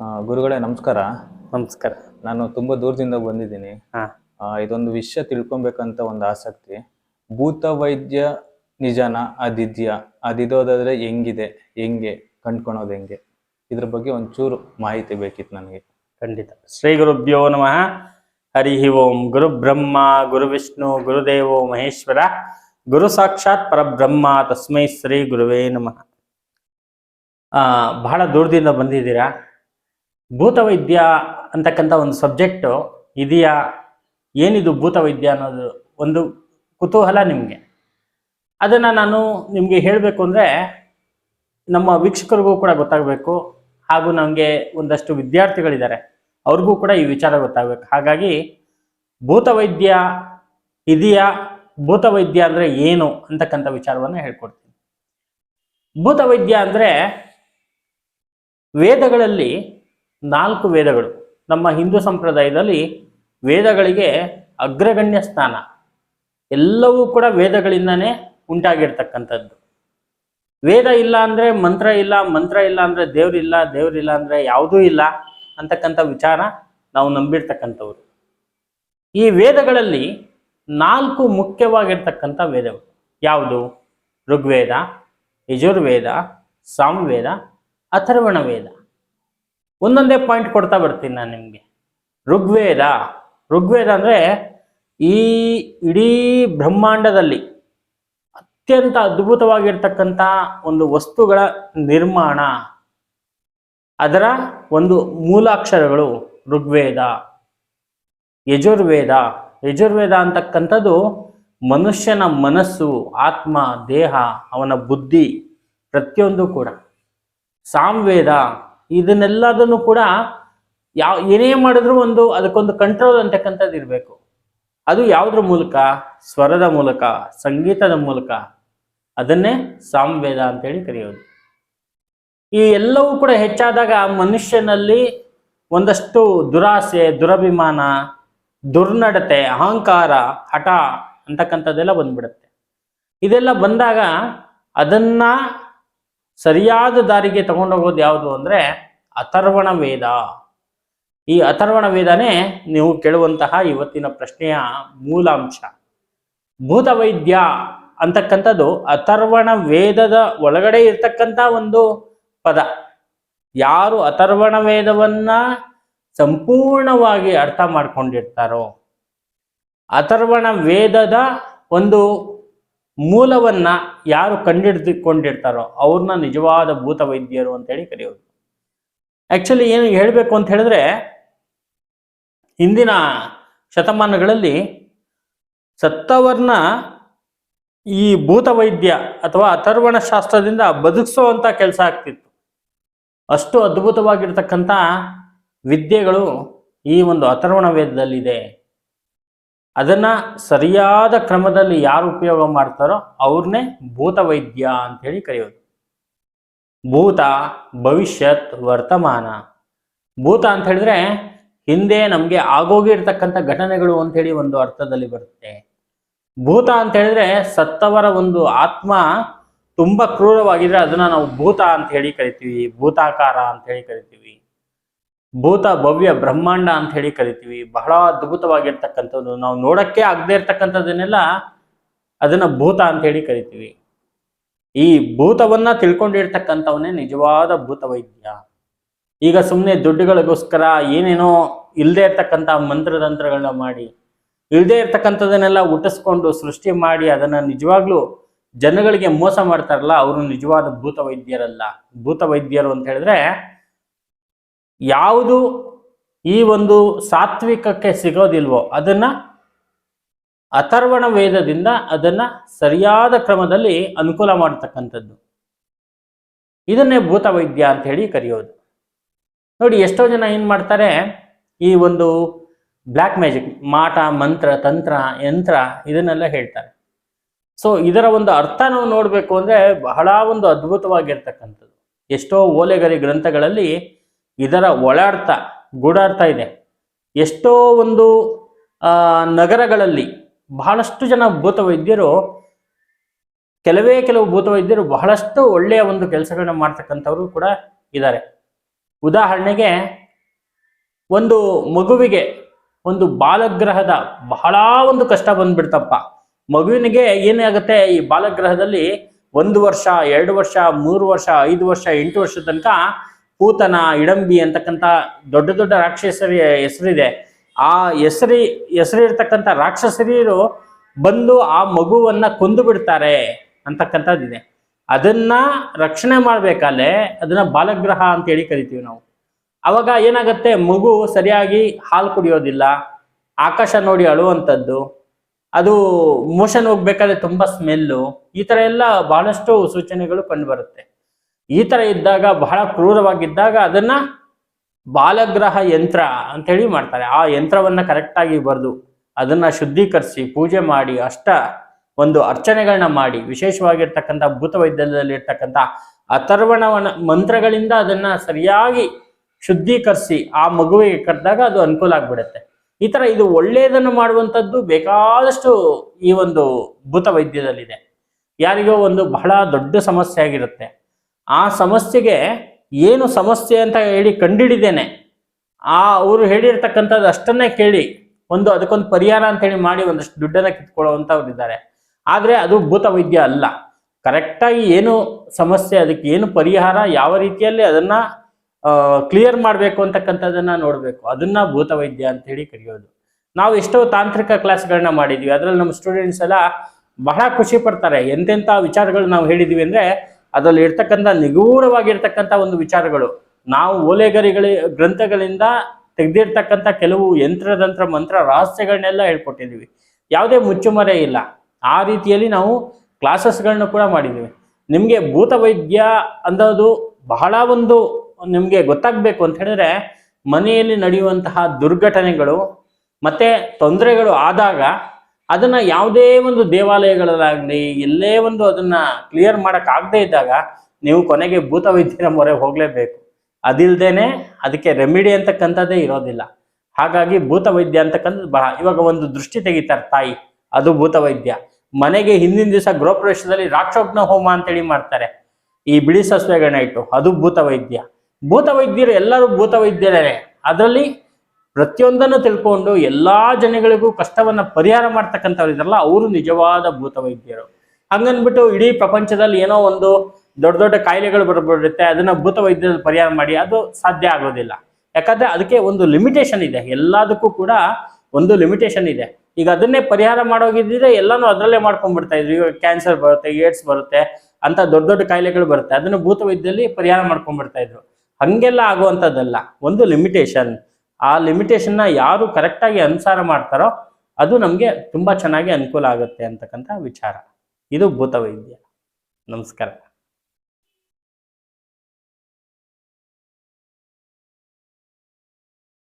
ಆ, ಗುರುಗಳೇ ನಮಸ್ಕಾರ. ನಮಸ್ಕಾರ. ನಾನು ತುಂಬಾ ದೂರದಿಂದ ಬಂದಿದ್ದೀನಿ. ಹಾ. ಆ, ಇದೊಂದು ವಿಷಯ ತಿಳ್ಕೊಬೇಕಂತ ಒಂದು ಆಸಕ್ತಿ. ಭೂತ ವೈದ್ಯ ನಿಜಾನ ಅದಿದ್ಯ ಅದಿದೋದಾದ್ರೆ ಹೆಂಗಿದೆ ಹೆಂಗೆ ಕಂಡ್ಕೊಳೋದು ಹೆಂಗೆ? ಇದ್ರ ಬಗ್ಗೆ ಒಂಚೂರು ಮಾಹಿತಿ ಬೇಕಿತ್ತು ನನಗೆ. ಖಂಡಿತ. ಶ್ರೀ ಗುರುಭ್ಯೋ ನಮಃ. ಹರಿ ಓಂ. ಗುರು ಬ್ರಹ್ಮ ಗುರು ವಿಷ್ಣು ಗುರುದೇವೋ ಮಹೇಶ್ವರ. ಗುರು ಸಾಕ್ಷಾತ್ ಪರಬ್ರಹ್ಮ. ತಸ್ಮೈ ಶ್ರೀ ಗುರುವೇ ನಮಃ. ಆ, ಬಹಳ ದೂರದಿಂದ ಬಂದಿದ್ದೀರಾ? ಭೂತವೈದ್ಯ ಅಂತಕ್ಕಂಥ ಒಂದು ಸಬ್ಜೆಕ್ಟು ಇದೆಯಾ? ಏನಿದು ಭೂತವೈದ್ಯ ಅನ್ನೋದು ಒಂದು ಕುತೂಹಲ ನಿಮಗೆ. ಅದನ್ನು ನಾನು ನಿಮಗೆ ಹೇಳಬೇಕು ಅಂದರೆ ನಮ್ಮ ವೀಕ್ಷಕರಿಗೂ ಕೂಡ ಗೊತ್ತಾಗಬೇಕು ಹಾಗೂ ನಮಗೆ ಒಂದಷ್ಟು ವಿದ್ಯಾರ್ಥಿಗಳಿದ್ದಾರೆ, ಅವ್ರಿಗೂ ಕೂಡ ಈ ವಿಚಾರ ಗೊತ್ತಾಗಬೇಕು. ಹಾಗಾಗಿ ಭೂತವೈದ್ಯ ಇದೆಯಾ? ಭೂತವೈದ್ಯ ಅಂದರೆ ಏನು ಅಂತಕ್ಕಂಥ ವಿಚಾರವನ್ನು ಹೇಳ್ಕೊಡ್ತೀನಿ. ಭೂತವೈದ್ಯ ಅಂದರೆ ವೇದಗಳಲ್ಲಿ ನಾಲ್ಕು ವೇದಗಳು. ನಮ್ಮ ಹಿಂದೂ ಸಂಪ್ರದಾಯದಲ್ಲಿ ವೇದಗಳಿಗೆ ಅಗ್ರಗಣ್ಯ ಸ್ಥಾನ. ಎಲ್ಲವೂ ಕೂಡ ವೇದಗಳಿಂದನೇ ಉಂಟಾಗಿರ್ತಕ್ಕಂಥದ್ದು. ವೇದ ಇಲ್ಲ ಅಂದರೆ ಮಂತ್ರ ಇಲ್ಲ ಮಂತ್ರ ಇಲ್ಲ ಅಂದರೆ ದೇವರಿಲ್ಲ ದೇವರಿಲ್ಲ ಅಂದರೆ ಯಾವುದೂ ಇಲ್ಲ ಅಂತಕ್ಕಂಥ ವಿಚಾರ ನಾವು ನಂಬಿರ್ತಕ್ಕಂಥವ್ರು. ಈ ವೇದಗಳಲ್ಲಿ ನಾಲ್ಕು ಮುಖ್ಯವಾಗಿರ್ತಕ್ಕಂಥ ವೇದಗಳು. ಯಾವುದು? ಋಗ್ವೇದ, ಯಜುರ್ವೇದ, ಸಾಮವೇದ ಅಥರ್ವಣ ವೇದ ಒಂದೊಂದೇ ಪಾಯಿಂಟ್ ಕೊಡ್ತಾ ಬರ್ತೀನಿ ನಾನು ನಿಮಗೆ. ಋಗ್ವೇದ ಋಗ್ವೇದ ಅಂದರೆ ಈ ಇಡೀ ಬ್ರಹ್ಮಾಂಡದಲ್ಲಿ ಅತ್ಯಂತ ಅದ್ಭುತವಾಗಿರ್ತಕ್ಕಂಥ ಒಂದು ವಸ್ತುಗಳ ನಿರ್ಮಾಣ. ಅದರ ಒಂದು ಮೂಲಾಕ್ಷರಗಳು ಋಗ್ವೇದ, ಯಜುರ್ವೇದ. ಯಜುರ್ವೇದ ಅಂತಕ್ಕಂಥದ್ದು ಮನುಷ್ಯನ ಮನಸ್ಸು, ಆತ್ಮ, ದೇಹ, ಅವನ ಬುದ್ಧಿ ಪ್ರತಿಯೊಂದು ಕೂಡ. ಸಾಮ್ವೇದ ಇದನ್ನೆಲ್ಲದನ್ನು ಕೂಡ ಯಾವ, ಏನೇ ಮಾಡಿದ್ರು ಒಂದು ಅದಕ್ಕೊಂದು ಕಂಟ್ರೋಲ್ ಅಂತಕ್ಕಂಥದ್ದು ಇರಬೇಕು. ಅದು ಯಾವುದ್ರ ಮೂಲಕ? ಸ್ವರದ ಮೂಲಕ, ಸಂಗೀತದ ಮೂಲಕ. ಅದನ್ನೇ ಸಾಮವೇದ ಅಂತೇಳಿ ಕರೆಯೋದು. ಈ ಎಲ್ಲವೂ ಕೂಡ ಹೆಚ್ಚಾದಾಗ ಮನುಷ್ಯನಲ್ಲಿ ಒಂದಷ್ಟು ದುರಾಸೆ, ದುರಭಿಮಾನ, ದುರ್ನಡತೆ, ಅಹಂಕಾರ, ಹಠ ಅಂತಕ್ಕಂಥದ್ದೆಲ್ಲ ಬಂದ್ಬಿಡುತ್ತೆ. ಇದೆಲ್ಲ ಬಂದಾಗ ಅದನ್ನ ಸರಿಯಾದ ದಾರಿಗೆ ತಗೊಂಡೋಗೋದು ಯಾವುದು ಅಂದರೆ ಅಥರ್ವಣ ವೇದ. ಈ ಅಥರ್ವಣ ವೇದನೇ ನೀವು ಕೇಳುವಂತಹ ಇವತ್ತಿನ ಪ್ರಶ್ನೆಯ ಮೂಲಾಂಶ. ಭೂತವೈದ್ಯ ಅಂತಕ್ಕಂಥದ್ದು ಅಥರ್ವಣ ವೇದದ ಒಳಗಡೆ ಇರ್ತಕ್ಕಂಥ ಒಂದು ಪದ. ಯಾರು ಅಥರ್ವಣ ವೇದವನ್ನ ಸಂಪೂರ್ಣವಾಗಿ ಅರ್ಥ ಮಾಡ್ಕೊಂಡಿರ್ತಾರೋ. ಅಥರ್ವಣ ವೇದದ ಒಂದು ಮೂಲವನ್ನ ಯಾರು ಕಂಡಿಡ್ದುಕೊಂಡಿರ್ತಾರೋ ಅವ್ರನ್ನ ನಿಜವಾದ ಭೂತ ವೈದ್ಯರು ಅಂತೇಳಿ ಕರೆಯೋದು. ಆ್ಯಕ್ಚುಲಿ ಏನು ಹೇಳಬೇಕು ಅಂತ ಹೇಳಿದ್ರೆ, ಹಿಂದಿನ ಶತಮಾನಗಳಲ್ಲಿ ಸತ್ತವರನ್ನ ಈ ಭೂತವೈದ್ಯ ಅಥವಾ ಅಥರ್ವಣ ಶಾಸ್ತ್ರದಿಂದ ಬದುಕಿಸುವಂಥ ಕೆಲಸ ಆಗ್ತಿತ್ತು. ಅಷ್ಟು ಅದ್ಭುತವಾಗಿರ್ತಕ್ಕಂಥ ವಿದ್ಯೆಗಳು ಈ ಒಂದು ಅಥರ್ವಣ ವೇದದಲ್ಲಿದೆ. ಅದನ್ನ ಸರಿಯಾದ ಕ್ರಮದಲ್ಲಿ ಯಾರು ಉಪಯೋಗ ಮಾಡ್ತಾರೋ ಅವ್ರನ್ನೇ ಅಂತ ಹೇಳಿ ಕರೆಯೋದು. ಭೂತ, ಭವಿಷ್ಯತ್, ವರ್ತಮಾನ. ಭೂತ ಅಂತ ಹೇಳಿದ್ರೆ ಹಿಂದೆ ನಮಗೆ ಆಗೋಗಿರ್ತಕ್ಕಂಥ ಘಟನೆಗಳು ಅಂತೇಳಿ ಒಂದು ಅರ್ಥದಲ್ಲಿ ಬರುತ್ತೆ. ಭೂತ ಅಂತ ಹೇಳಿದ್ರೆ ಸತ್ತವರ ಒಂದು ಆತ್ಮ ತುಂಬಾ ಕ್ರೂರವಾಗಿದ್ರೆ ಅದನ್ನ ನಾವು ಭೂತ ಅಂತ ಹೇಳಿ ಕರಿತೀವಿ, ಭೂತಾಕಾರ ಅಂತ ಹೇಳಿ ಕರಿತೀವಿ. ಭೂತ ಭವ್ಯ ಬ್ರಹ್ಮಾಂಡ ಅಂತ ಹೇಳಿ ಕರಿತೀವಿ. ಬಹಳ ಅದ್ಭುತವಾಗಿರ್ತಕ್ಕಂಥದ್ದು. ನಾವು ನೋಡಕ್ಕೆ ಆಗದೆ ಇರ್ತಕ್ಕಂಥದ್ದನ್ನೆಲ್ಲ ಅದನ್ನ ಭೂತ ಅಂತ ಹೇಳಿ ಕರಿತೀವಿ. ಈ ಭೂತವನ್ನ ತಿಳ್ಕೊಂಡಿರ್ತಕ್ಕಂಥವನ್ನೇ ನಿಜವಾದ ಭೂತ ವೈದ್ಯ. ಈಗ ಸುಮ್ಮನೆ ದುಡ್ಡುಗಳಿಗೋಸ್ಕರ ಏನೇನೋ ಇಲ್ಲದೆ ಇರ್ತಕ್ಕಂಥ ಮಂತ್ರತಂತ್ರಗಳನ್ನ ಮಾಡಿ ಇಲ್ಲದೆ ಇರ್ತಕ್ಕಂಥದನ್ನೆಲ್ಲ ಹುಟ್ಟಿಸ್ಕೊಂಡು ಸೃಷ್ಟಿ ಮಾಡಿ ಅದನ್ನ ನಿಜವಾಗ್ಲೂ ಜನಗಳಿಗೆ ಮೋಸ ಮಾಡ್ತಾರಲ್ಲ, ಅವರು ನಿಜವಾದ ಭೂತ ವೈದ್ಯರಲ್ಲ. ಭೂತ ವೈದ್ಯರು ಅಂತ ಹೇಳಿದ್ರೆ ಯಾವುದು ಈ ಒಂದು ಸಾತ್ವಿಕಕ್ಕೆ ಸಿಗೋದಿಲ್ವೋ ಅದನ್ನ ಅಥರ್ವಣ ವೇದದಿಂದ ಅದನ್ನ ಸರಿಯಾದ ಕ್ರಮದಲ್ಲಿ ಅನುಕೂಲ ಮಾಡತಕ್ಕಂಥದ್ದು. ಇದನ್ನೇ ಭೂತವೈದ್ಯ ಅಂತ ಹೇಳಿ ಕರೆಯೋದು. ನೋಡಿ, ಎಷ್ಟೋ ಜನ ಏನ್ ಮಾಡ್ತಾರೆ, ಈ ಒಂದು ಬ್ಲ್ಯಾಕ್ ಮ್ಯಾಜಿಕ್, ಮಾಟ, ಮಂತ್ರ, ತಂತ್ರ, ಯಂತ್ರ ಇದನ್ನೆಲ್ಲ ಹೇಳ್ತಾರೆ. ಸೊ, ಇದರ ಒಂದು ಅರ್ಥ ನಾವು ನೋಡಬೇಕು ಅಂದ್ರೆ ಬಹಳ ಒಂದು ಅದ್ಭುತವಾಗಿರ್ತಕ್ಕಂಥದ್ದು. ಎಷ್ಟೋ ಓಲೆಗರಿ ಗ್ರಂಥಗಳಲ್ಲಿ ಇದರ ಒಳಾರ್ಥ ಗೂಢಾರ್ಥ ಇದೆ. ಎಷ್ಟೋ ಒಂದು ನಗರಗಳಲ್ಲಿ ಬಹಳಷ್ಟು ಜನ ಭೂತವೈದ್ಯರು, ಕೆಲವೇ ಕೆಲವು ಭೂತವೈದ್ಯರು ಬಹಳಷ್ಟು ಒಳ್ಳೆಯ ಒಂದು ಕೆಲಸಗಳನ್ನ ಮಾಡ್ತಕ್ಕಂಥವ್ರು ಕೂಡ ಇದ್ದಾರೆ. ಉದಾಹರಣೆಗೆ, ಒಂದು ಮಗುವಿಗೆ ಒಂದು ಬಾಲಗ್ರಹದ ಬಹಳ ಒಂದು ಕಷ್ಟ ಬಂದ್ಬಿಡ್ತಪ್ಪ. ಮಗುವಿನಿಗೆ ಏನಾಗುತ್ತೆ, ಈ ಬಾಲಗ್ರಹದಲ್ಲಿ ಒಂದು ವರ್ಷ, ಎರಡು ವರ್ಷ, ಮೂರು ವರ್ಷ, ಐದು ವರ್ಷ, ಎಂಟು ವರ್ಷ ತನಕ ಪೂತನ ಇಡಂಬಿ ಅಂತಕ್ಕಂಥ ದೊಡ್ಡ ದೊಡ್ಡ ರಾಕ್ಷಸರಿ ಹೆಸರಿದೆ. ಆ ಹೆಸರಿ, ಹೆಸರಿರ್ತಕ್ಕಂಥ ರಾಕ್ಷಸರಿಯರು ಬಂದು ಆ ಮಗುವನ್ನ ಕೊಂದು ಬಿಡ್ತಾರೆ ಅಂತಕ್ಕಂಥದ್ದಿದೆ. ಅದನ್ನ ರಕ್ಷಣೆ ಮಾಡ್ಬೇಕಾದ್ರೆ ಅದನ್ನ ಬಾಲಗ್ರಹ ಅಂತೇಳಿ ಕರಿತೀವಿ ನಾವು. ಅವಾಗ ಏನಾಗುತ್ತೆ, ಮಗು ಸರಿಯಾಗಿ ಹಾಲು ಕುಡಿಯೋದಿಲ್ಲ, ಆಕಾಶ ನೋಡಿ ಅಳುವಂಥದ್ದು, ಅದು ಮೋಷನ್ ಹೋಗ್ಬೇಕಾದ್ರೆ ತುಂಬಾ ಸ್ಮೆಲ್ಲು, ಈ ಥರ ಎಲ್ಲ ಬಹಳಷ್ಟು ಸೂಚನೆಗಳು ಕಂಡು ಬರುತ್ತೆ. ಈ ಥರ ಇದ್ದಾಗ ಬಹಳ ಕ್ರೂರವಾಗಿದ್ದಾಗ ಅದನ್ನ ಬಾಲಗ್ರಹ ಯಂತ್ರ ಅಂತೇಳಿ ಮಾಡ್ತಾರೆ. ಆ ಯಂತ್ರವನ್ನ ಕರೆಕ್ಟಾಗಿ ಬರೆದು ಅದನ್ನ ಶುದ್ಧೀಕರಿಸಿ ಪೂಜೆ ಮಾಡಿ ಅಷ್ಟ ಒಂದು ಅರ್ಚನೆಗಳನ್ನ ಮಾಡಿ ವಿಶೇಷವಾಗಿರ್ತಕ್ಕಂಥ ಭೂತವೈದ್ಯದಲ್ಲಿ ಇರ್ತಕ್ಕಂಥ ಅಥರ್ವಣವನ ಮಂತ್ರಗಳಿಂದ ಅದನ್ನ ಸರಿಯಾಗಿ ಶುದ್ಧೀಕರಿಸಿ ಆ ಮಗುವಿಗೆ ಕರೆದಾಗ ಅದು ಅನುಕೂಲ ಆಗ್ಬಿಡುತ್ತೆ. ಈ ಥರ ಇದು ಒಳ್ಳೆಯದನ್ನು ಮಾಡುವಂಥದ್ದು ಬೇಕಾದಷ್ಟು ಈ ಒಂದು ಭೂತ ವೈದ್ಯದಲ್ಲಿದೆ. ಯಾರಿಗೋ ಒಂದು ಬಹಳ ದೊಡ್ಡ ಸಮಸ್ಯೆ ಆಗಿರುತ್ತೆ. ಆ ಸಮಸ್ಯೆಗೆ ಏನು ಸಮಸ್ಯೆ ಅಂತ ಹೇಳಿ ಕಂಡಿಡಿದ್ದೇನೆ ಆ ಅವರು ಹೇಳಿರ್ತಕ್ಕಂಥದ್ದು ಅಷ್ಟನ್ನೇ ಕೇಳಿ, ಒಂದು ಅದಕ್ಕೊಂದು ಪರಿಹಾರ ಅಂತ ಹೇಳಿ ಮಾಡಿ ಒಂದಷ್ಟು ದುಡ್ಡನ್ನ ಕಿತ್ಕೊಳ್ಳುವಂಥವ್ರು ಇದ್ದಾರೆ ಆದರೆ ಅದು ಭೂತ ವೈದ್ಯ ಅಲ್ಲ. ಕರೆಕ್ಟಾಗಿ ಏನು ಸಮಸ್ಯೆ, ಅದಕ್ಕೆ ಏನು ಪರಿಹಾರ, ಯಾವ ರೀತಿಯಲ್ಲಿ ಅದನ್ನ ಕ್ಲಿಯರ್ ಮಾಡಬೇಕು ಅಂತಕ್ಕಂಥದ್ದನ್ನ ನೋಡಬೇಕು. ಅದನ್ನ ಭೂತ ವೈದ್ಯ ಅಂತ ಹೇಳಿ ಕರೆಯೋದು. ನಾವು ಎಷ್ಟೋ ತಾಂತ್ರಿಕ ಕ್ಲಾಸ್ಗಳನ್ನ ಮಾಡಿದ್ವಿ. ಅದರಲ್ಲಿ ನಮ್ಮ ಸ್ಟೂಡೆಂಟ್ಸ್ ಎಲ್ಲ ಬಹಳ ಖುಷಿ ಪಡ್ತಾರೆ. ಎಂತೆಂಥ ವಿಚಾರಗಳು ನಾವು ಹೇಳಿದ್ದೀವಿ ಅಂದ್ರೆ ಅದರಲ್ಲಿ ಇರ್ತಕ್ಕಂಥ ನಿಗೂಢವಾಗಿರ್ತಕ್ಕಂಥ ಒಂದು ವಿಚಾರಗಳು. ನಾವು ಓಲೆಗರಿಗಳ, ಗ್ರಂಥಗಳಿಂದ ತೆಗೆದಿರ್ತಕ್ಕಂಥ ಕೆಲವು ಯಂತ್ರದಂತ್ರ ಮಂತ್ರ ರಹಸ್ಯಗಳನ್ನೆಲ್ಲ ಹೇಳ್ಕೊಟ್ಟಿದ್ದೀವಿ. ಯಾವುದೇ ಮುಚ್ಚುಮರೆ ಇಲ್ಲ. ಆ ರೀತಿಯಲ್ಲಿ ನಾವು ಕ್ಲಾಸಸ್ಗಳನ್ನ ಕೂಡ ಮಾಡಿದ್ದೀವಿ. ನಿಮಗೆ ಭೂತ ವೈದ್ಯ ಅನ್ನೋದು ಬಹಳ ಒಂದು ನಿಮಗೆ ಗೊತ್ತಾಗಬೇಕು ಅಂತ ಹೇಳಿದ್ರೆ, ಮನೆಯಲ್ಲಿ ನಡೆಯುವಂತಹ ದುರ್ಘಟನೆಗಳು ಮತ್ತೆ ತೊಂದರೆಗಳು ಆದಾಗ ಅದನ್ನ ಯಾವುದೇ ಒಂದು ದೇವಾಲಯಗಳಲ್ಲಾಗ್ಲಿ, ಎಲ್ಲೇ ಒಂದು ಅದನ್ನ ಕ್ಲಿಯರ್ ಮಾಡಕ್ ಆಗದೆ ಇದ್ದಾಗ ನೀವು ಕೊನೆಗೆ ಭೂತ ವೈದ್ಯರ ಮೊರೆ ಹೋಗ್ಲೇಬೇಕು. ಅದಿಲ್ದೇನೆ ಅದಕ್ಕೆ ರೆಮಿಡಿ ಅಂತಕ್ಕಂಥದ್ದೇ ಇರೋದಿಲ್ಲ. ಹಾಗಾಗಿ ಭೂತ ವೈದ್ಯ ಅಂತಕ್ಕಂಥದ್ದು ಬಹಳ, ಇವಾಗ ಒಂದು ದೃಷ್ಟಿ ತೆಗಿತಾರೆ ತಾಯಿ, ಅದು ಭೂತ ವೈದ್ಯ ಮನೆಗೆ ಹಿಂದಿನ ದಿವಸ ಗೃಹಪ್ರವೇಶದಲ್ಲಿ ರಾಕ್ಷೋಗ್ನ ಹೋಮ ಅಂತೇಳಿ ಮಾಡ್ತಾರೆ. ಈ ಬಿಳಿ ಸಸ್ವೆಗಳನ್ನ ಇಟ್ಟು ಅದು ಭೂತ ವೈದ್ಯ ಭೂತ ವೈದ್ಯರು ಎಲ್ಲರೂ ಭೂತ ವೈದ್ಯರೇ ಅದರಲ್ಲಿ ಪ್ರತಿಯೊಂದನ್ನು ತಿಳ್ಕೊಂಡು ಎಲ್ಲಾ ಜನಗಳಿಗೂ ಕಷ್ಟವನ್ನ ಪರಿಹಾರ ಮಾಡ್ತಕ್ಕಂಥವ್ರು ಅವರು ನಿಜವಾದ ಭೂತ ವೈದ್ಯರು ಹಂಗನ್ಬಿಟ್ಟು ಇಡೀ ಪ್ರಪಂಚದಲ್ಲಿ ಏನೋ ಒಂದು ದೊಡ್ಡ ದೊಡ್ಡ ಕಾಯಿಲೆಗಳು ಬರ್ಬಿಡುತ್ತೆ, ಅದನ್ನ ಭೂತ ಪರಿಹಾರ ಮಾಡಿ, ಅದು ಸಾಧ್ಯ ಆಗೋದಿಲ್ಲ. ಯಾಕಂದ್ರೆ ಅದಕ್ಕೆ ಒಂದು ಲಿಮಿಟೇಷನ್ ಇದೆ, ಎಲ್ಲದಕ್ಕೂ ಕೂಡ ಒಂದು ಲಿಮಿಟೇಷನ್ ಇದೆ. ಈಗ ಅದನ್ನೇ ಪರಿಹಾರ ಮಾಡೋಗಿದ್ರೆ ಎಲ್ಲಾನು ಅದರಲ್ಲೇ ಮಾಡ್ಕೊಂಡ್ಬಿಡ್ತಾ ಇದ್ರು. ಈಗ ಕ್ಯಾನ್ಸರ್ ಬರುತ್ತೆ ಏಡ್ಸ್ ಬರುತ್ತೆ, ಅಂತ ದೊಡ್ಡ ದೊಡ್ಡ ಕಾಯಿಲೆಗಳು ಬರುತ್ತೆ, ಅದನ್ನು ಭೂತ ವೈದ್ಯದಲ್ಲಿ ಪರಿಹಾರ ಮಾಡ್ಕೊಂಡ್ಬಿಡ್ತಾ ಇದ್ರು. ಹಂಗೆಲ್ಲ ಆಗುವಂಥದ್ದಲ್ಲ, ಒಂದು ಲಿಮಿಟೇಷನ್ ಆ ಲಿಮಿಟೇಷನ್ನ ಯಾರು ಕರೆಕ್ಟಾಗಿ ಅನುಸಾರ ಮಾಡ್ತಾರೋ ಅದು ನಮಗೆ ತುಂಬ ಚೆನ್ನಾಗಿ ಅನುಕೂಲ ಆಗುತ್ತೆ ಅಂತಕ್ಕಂಥ ವಿಚಾರ. ಇದು ಭೂತವೈದ್ಯ. ನಮಸ್ಕಾರ.